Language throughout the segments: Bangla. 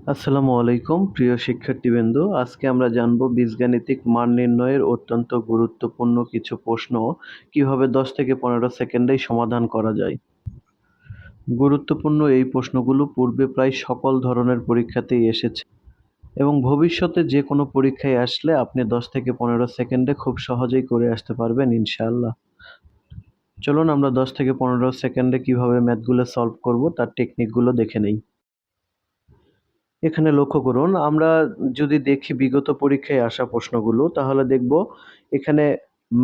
আসসালামু আলাইকুম, প্রিয় শিক্ষার্থীবৃন্দ। আজকে আমরা জানব বীজগাণিতিক মান নির্ণয়ের অত্যন্ত গুরুত্বপূর্ণ কিছু প্রশ্ন। কীভাবে দশ থেকে পনেরো সেকেন্ডেই সমাধান করা যায়? গুরুত্বপূর্ণ এই প্রশ্নগুলো পূর্বে প্রায় সকল ধরনের পরীক্ষাতেই এসেছে। এবং ভবিষ্যতে যে কোনো পরীক্ষায় আসলে আপনি দশ থেকে পনেরো সেকেন্ডে খুব সহজেই করে আসতে পারবেন, ইনশাআল্লাহ। চলুন আমরা দশ থেকে পনেরো সেকেন্ডে কীভাবে ম্যাথগুলো সলভ করব, তার টেকনিকগুলো দেখে নেই। এখানে লক্ষ্য করুন, আমরা যদি দেখি বিগত পরীক্ষায় আসা প্রশ্নগুলো, তাহলে দেখব এখানে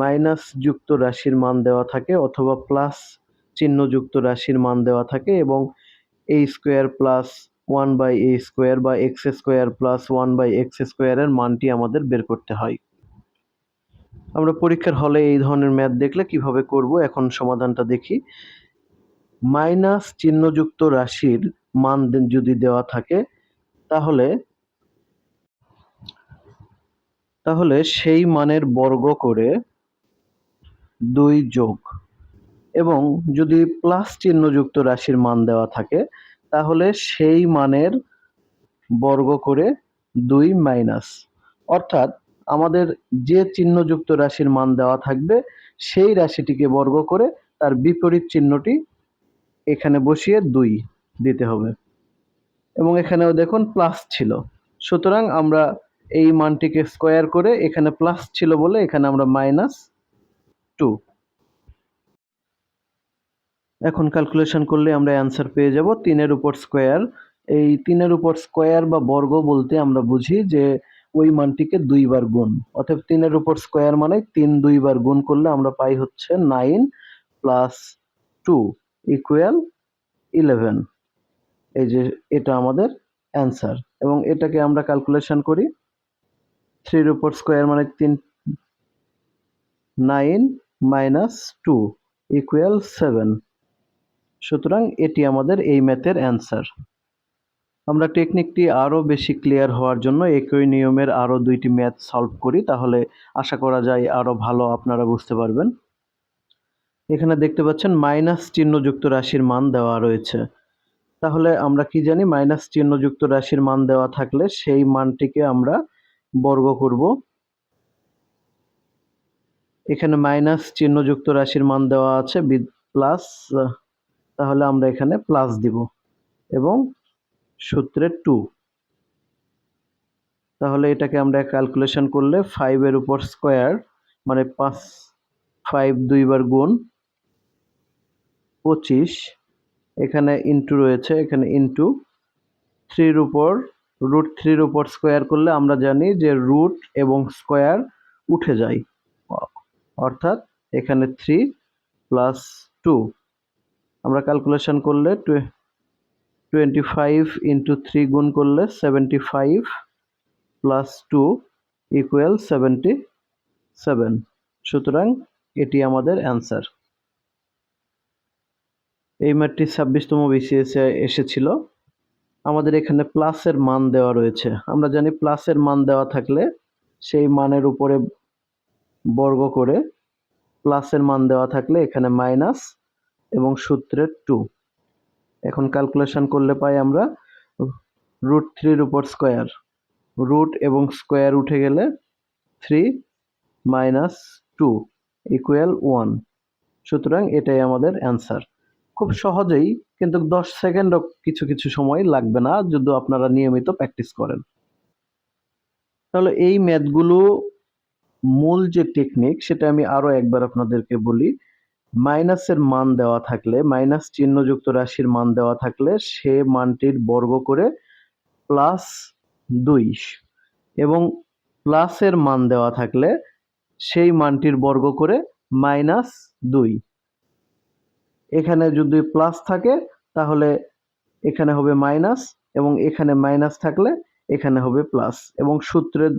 মাইনাস যুক্ত রাশির মান দেওয়া থাকে অথবা প্লাস চিহ্নযুক্ত রাশির মান দেওয়া থাকে এবং a square plus one by a square বা x square plus one by x স্কোয়ারের মানটি আমাদের বের করতে হয়। আমরা পরীক্ষার হলে এই ধরনের ম্যাথ দেখলে কীভাবে করব, এখন সমাধানটা দেখি। মাইনাস চিহ্নযুক্ত রাশির মান যদি দেওয়া থাকে তাহলে তাহলে সেই মানের বর্গ করে দুই যোগ। এবং যদি প্লাস চিহ্নযুক্ত রাশির মান দেওয়া থাকে, তাহলে সেই মানের বর্গ করে দুই মাইনাস। অর্থাৎ আমাদের যে চিহ্নযুক্ত রাশির মান দেওয়া থাকবে, সেই রাশিটিকে বর্গ করে তার বিপরীত চিহ্নটি এখানে বসিয়ে দুই দিতে হবে। এবং এখানেও দেখুন প্লাস ছিল। সুতরাং আমরা এই মানটিকে স্কোয়ার করে এখানে প্লাস ছিল বলে এখানে আমরা মাইনাস টু এখন ক্যালকুলেশন করলে আমরা অ্যান্সার পেয়ে যাব তিনের উপর স্কোয়ার এই তিনের উপর স্কোয়ার বা বর্গ বলতে আমরা বুঝি যে ওই মানটিকে দুইবার গুণ। অর্থাৎ তিনের উপর স্কোয়ার মানে তিন দুইবার গুণ করলে আমরা পাই হচ্ছে nine plus two equal eleven এই যে এটা আমাদের অ্যান্সার এবং এটাকে আমরা ক্যালকুলেশন করি থ্রির উপর স্কোয়ার মানে তিন nine minus two equal seven সুতরাং এটি আমাদের এই ম্যাথের অ্যান্সার আমরা টেকনিকটি আরও বেশি ক্লিয়ার হওয়ার জন্য একই নিয়মের আরও দুইটি ম্যাথ সলভ করি, তাহলে আশা করা যায় আরও ভালো আপনারা বুঝতে পারবেন। এখানে দেখতে পাচ্ছেন মাইনাস চিহ্নযুক্ত রাশির মান দেওয়া রয়েছে। তাহলে আমরা কি জানি? মাইনাস চিহ্নযুক্ত রাশির মান দেওয়া থাকলে সেই মানটিকে আমরা বর্গ করব। এখানে মাইনাস চিহ্নযুক্ত রাশির মান দেওয়া আছে প্লাস, তাহলে আমরা এখানে প্লাস দিব এবং সূত্রে টু। তাহলে এটাকে আমরা ক্যালকুলেশন করলে ফাইভের উপর স্কোয়ার মানে পাঁচ ফাইভ দুইবার গুণ পঁচিশ এখানে ইন্টু রয়েছে, এখানে ইন্টু থ্রির উপর রুট থ্রির উপর স্কোয়ার করলে আমরা জানি যে রুট এবং স্কোয়ার উঠে যায়। অর্থাৎ এখানে থ্রি প্লাস টু আমরা ক্যালকুলেশন করলে টোয়েন্টি ফাইভ ইন্টু থ্রি গুণ করলে seventy five plus two equal seventy seven সুতরাং এটি আমাদের অ্যান্সার এই ম্যাটটি ছাব্বিশতম বিসিএসে এসেছিল। আমাদের এখানে প্লাসের মান দেওয়া রয়েছে। আমরা জানি প্লাসের মান দেওয়া থাকলে সেই মানের উপরে বর্গ করে প্লাসের মান দেওয়া থাকলে এখানে মাইনাস এবং সূত্রের টু। এখন ক্যালকুলেশন করলে পাই আমরা রুট থ্রির উপর স্কোয়ার। রুট এবং স্কোয়ার উঠে গেলে three minus two equal one. সুতরাং এটাই আমাদের অ্যান্সার। খুব সহজেই কিন্তু দশ সেকেন্ডও কিছু কিছু সময় লাগবে না যদি আপনারা নিয়মিত প্র্যাকটিস করেন। তাহলে এই ম্যাথগুলো মূল যে টেকনিক সেটা আমি আরও একবার আপনাদেরকে বলি। মাইনাসের মান দেওয়া থাকলে, মাইনাস চিহ্নযুক্ত রাশির মান দেওয়া থাকলে সে মানটির বর্গ করে প্লাস দুই এবং প্লাসের মান দেওয়া থাকলে সেই মানটির বর্গ করে মাইনাস দুই। এখানে যদি প্লাস থাকে, তাহলে এখানে হবে মাইনাস এবং এখানে মাইনাস থাকলে এখানে হবে প্লাস এবং সূত্রের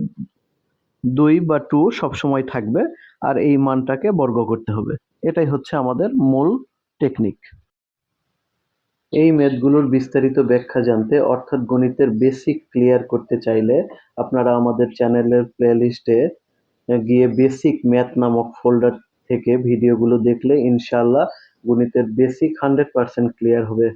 দুই বা টু সবসময় থাকবে আর এই মানটাকে বর্গ করতে হবে। এটাই হচ্ছে আমাদের মূল টেকনিক এই ম্যাথগুলোর বিস্তারিত ব্যাখ্যা জানতে অর্থাৎ গণিতের বেসিক ক্লিয়ার করতে চাইলে আপনারা আমাদের চ্যানেলের প্লেলিস্টে গিয়ে বেসিক ম্যাথ নামক ফোল্ডার থেকে ভিডিওগুলো দেখলে ইনশাল্লাহ গণিতের বেসিক হান্ড্রেড পার্সেন্ট ক্লিয়ার হবে।